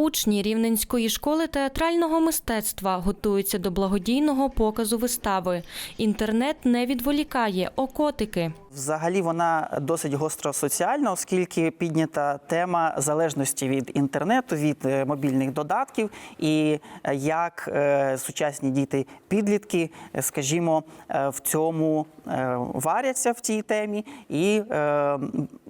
Учні Рівненської школи театрального мистецтва готуються до благодійного показу вистави. Інтернет не відволікає окотики. Взагалі вона досить гостросоціальна, оскільки піднята тема залежності від інтернету, від е, мобільних додатків, і е, як е, сучасні діти підлітки, е, скажімо, в цьому варяться в цій темі, і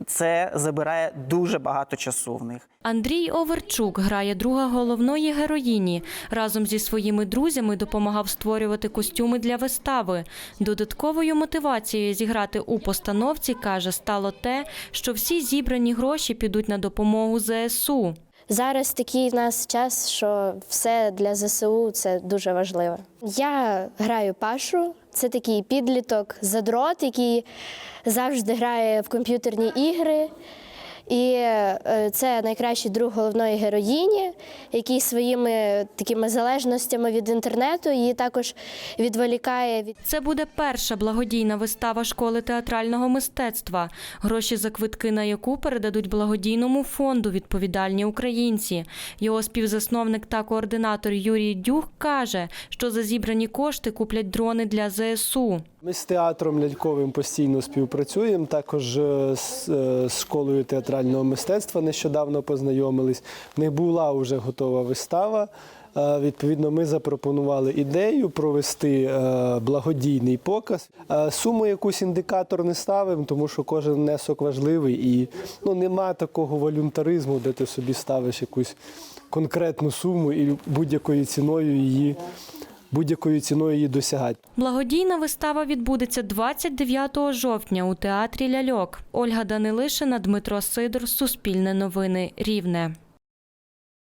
це забирає дуже багато часу в них. Андрій Оверчук грає друга головної героїні. Разом зі своїми друзями допомагав створювати костюми для вистави. Додатковою мотивацією зіграти у постановці каже стало те, що всі зібрані гроші підуть на допомогу ЗСУ. Зараз такий в нас час, що все для ЗСУ це дуже важливо. Я граю Пашу, це такий підліток, задрот, який завжди грає в комп'ютерні ігри. І е, це найкращий друг головної героїні, який своїми такими залежностями від інтернету її також відволікає від Це буде перша благодійна вистава школи театрального мистецтва, гроші за квитки на яку передадуть благодійному фонду відповідальні українці. Його співзасновник та координатор Юрій Дюх каже, що за зібрані кошти куплять дрони для ЗСУ. Ми з театром ляльковим постійно співпрацюємо. Також е, з, е, школою театрального мистецтва нещодавно познайомились. Них була вже готова вистава. Е, Відповідно, ми запропонували ідею провести благодійний показ. Суму якусь індикатор не ставимо, тому що кожен внесок важливий і ну, нема такого волюнтаризму, де ти собі ставиш якусь конкретну суму і будь-якою ціною її будь-якою ціною її досягати. Благодійна вистава відбудеться 29 жовтня у театрі Ляльок. Ольга Данилишина, Дмитро Сидор, Суспільне новини, Рівне.